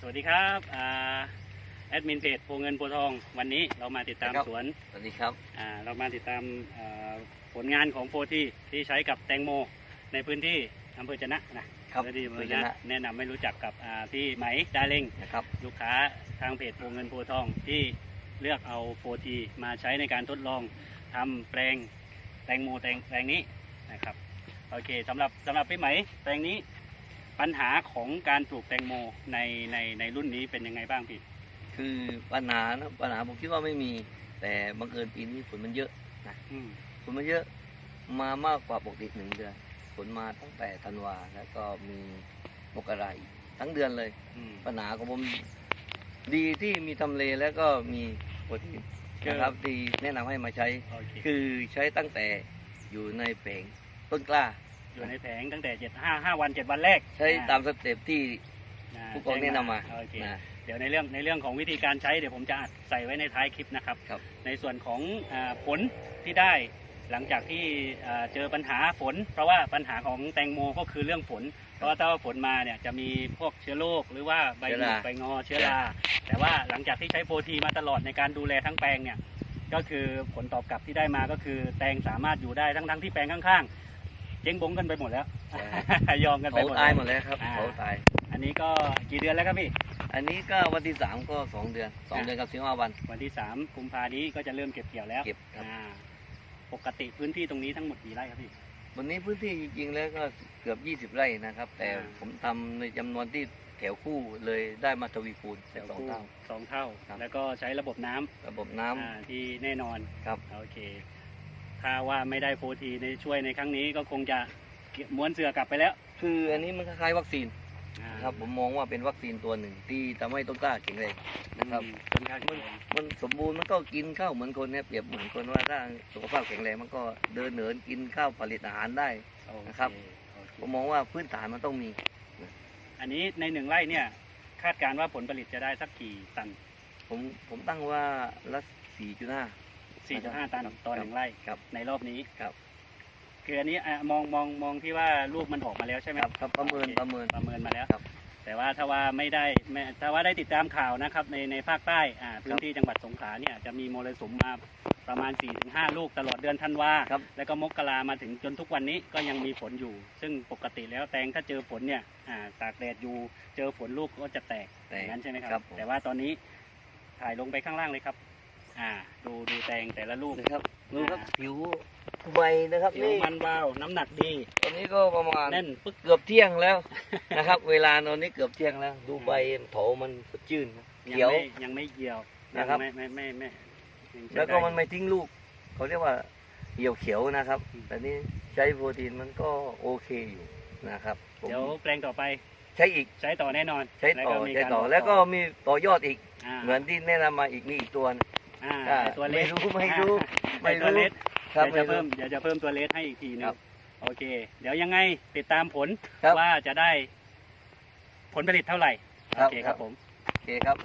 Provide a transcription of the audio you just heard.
สวัสดีครับอ่าแอดมินเพจโพเงินโพทอง วันนี้เรามาติดตามครับ สวนสวัสดีครับ อ่าเรามาติดตามอ่าผลงานของโฟทีที่ใช้กับแตงโม ในพื้นที่อำเภอจะนะนะครับเพื่อที่อำเภเพื่ออจะจะนะแนะนำให้รู้จักกับอ่าพี่ไหมดาเล็ง นะครับ ลูกค้าทางเพจโพเงินโพทองที่เลือกเอาโฟทีมาใช้ในการทดลองทำแปลงแตงโมแตงแปลงนี้นะครับโอเคสำหรับสำหรับพี่ไหมแปลงนี้ ปัญหาของการปลูกแตงโมในในในรุ่นนี้เป็นยังไงบ้างพี่ คือปัญหานะปัญหาผมคิดว่าไม่มี แต่บังเอิญปีนี้ฝนมันเยอะอืมฝนมันเยอะมามากกว่าปกติหนึ่งเดือนฝนมาตั้งแต่ธันวาแล้วก็มีมกราอีกทั้งเดือนเลย อืม ปัญหาของผมดีที่มีทำเลแล้วก็มีโปรตีนนะครับที่แนะนำให้มาใช้ โอเคคือใช้ตั้งแต่อยู่ในแผงต้นกล้า อยู่ในแผงตั้งแต่เจ็ดห้าห้าวันเจ็ดวันแรกใช้อ่ตามสเต็ปที่อ่าผู้กองแนะนำมาโอเคนะเดี๋ยวในเรื่องในเรื่องของวิธีการใช้เดี๋ยวผมจะอัดใส่ไว้ในท้ายคลิปนะครับครับในส่วนของอาผลที่ได้หลังจากที่อ่าเจอปัญหาฝน เพราะว่าปัญหาของแตงโมก็คือเรื่องฝน เพราะว่าถ้าว่าฝนมาเนี่ยจะมีพวกเชื้อโรคหรือว่าใบหลุดใบงอเชื้อราแต่ว่าหลังจากที่ใช้โฟทีมาตลอดในการดูแลทั้งแปลงเนี่ยก็คือผลตอบกลับที่ได้มาก็คือแตงสามารถอยู่ได้ทั้งทั้งที่แปลงข้างๆ เจ๊งบงกันไปหมดแล้ว ยอมกันไปเขาหมดตายแล้วหมดแล้วครับอ่าเขาตาย อันนี้ก็กี่เดือนแล้วครับพี่ อันนี้ก็วันที่สามก็สองเดือนสองอะเดือนกับสิบห้าวัน วันที่3กุมภานี้ก็จะเริ่มเก็บเกี่ยวแล้วเก็บครับ อ่าปกติพื้นที่ตรงนี้ทั้งหมดกี่ไร่ครับพี่ วันนี้พื้นที่จริงๆแล้วก็เกือบยี่สิบไร่นะครับ แต่อ่า ผมทำในจำนวนที่แถวคู่เลยได้มาทวีคูณเป็นสองเท่า สองเท่า ครับ แล้วก็ใช้ระบบน้ำระบบน้ำอ่าที่แน่นอน ครับ โอเค ถ้าว่าไม่ได้โฟทีในช่วยในครั้งนี้ก็คงจะม้วนเสือกลับไปแล้วคืออันนี้มันคล้ายๆวัคซีนอ่านะครับผมมองว่าเป็นวัคซีนตัวหนึ่งที่ทำให้ต้นกล้าแข็งแรงนะครับอืมค่อนข้างแข็งแรงมันสมบูรณ์มันก็กินข้าวเหมือนคนเนี่ยเปรียบเหมือนคนว่าถ้าสุขภาพแข็งแรงมันก็เดินเหินกินข้าวผลิตอาหารได้โอเนะครับโอเคผมมองว่าพื้นฐานมันต้องมี อันนี้ในหนึ่งไร่เนี่ย คาดการณ์ว่าผลผลิตจะได้สักกี่ตัน ผมผมตั้งว่าละสี่จุดห้า 4.5ตันครับต่อหนึ่งไร่ครับในรอบนี้ครับ คืออันนี้อะมองมองมองที่ว่าลูกมันออกมาแล้วใช่ไหมครับครับประเมินโอคประเมิน ประเมินมาแล้วครับ แต่ว่าถ้าว่าไม่ได้ไม่ถ้าว่าได้ติดตามข่าวนะครับ ในในภาคใต้อ่าพื้นที่จังหวัดสงขลาเนี่ยจะมีมรสุมมาประมาณ 4-5 ลูกตลอดเดือนธันวาครับ แล้วก็มกรามาถึงจนทุกวันนี้ก็ยังมีฝนอยู่ ซึ่งปกติแล้วแตงถ้าเจอฝนเนี่ยอ่าตากแดดอยู่เจอฝนลูกก็จะแตกแต่อย่างนั้นใช่ไหมครับครับผม แต่ว่าตอนนี้ถ่ายลงไปข้างล่างเลยครับ อ่า ดูดูแตงแต่ละลูกนะครับดูครับผิวใบนะครับผิวนี่มันวาวน้ำหนักดี ตอนนี้ก็ประมาณแน่นปึ๊ก เกือบเที่ยงแล้ว นะครับ เวลาตอนนี้เกือบเที่ยงแล้ว ดูใบโถมันสดชื่นนะยังเขียวไม่ยังไม่เหี่ยวนะครับ ยังไม่ไม่ไม่ไม่ยังใช้แล้วก็ได้มันไม่ทิ้งลูก เขาเรียกว่าเหี่ยวเขียวนะครับ อืม แต่นี่ใช้โปรตีนมันก็โอเคอยู่นะครับผมเดี๋ยวแปลงต่อไปใช้อีกใช้ต่อแน่นอนใช้ต่อแล้วก็มีใช้การต่อบอกแล้วก็มีต่อยอดอีกาเหมือนที่แนะนำมาอีกมีอีกตัวหนึ่ง อ่าอ่าไอ้ตัวเล็กไม่รู้ไม่รู้ไม่ตัวเล็กครับเดี๋ยวจะไม่รู้ เพิ่มเดี๋ยวจะเพิ่มตัวเลสให้อีกทีหนึครังบโอเค เดี๋ยวยังไงติดตามผลครับว่าจะได้ผลผลิตเท่าไหร่ ครัโอบเคคครัรับบ ผม โอเคครับ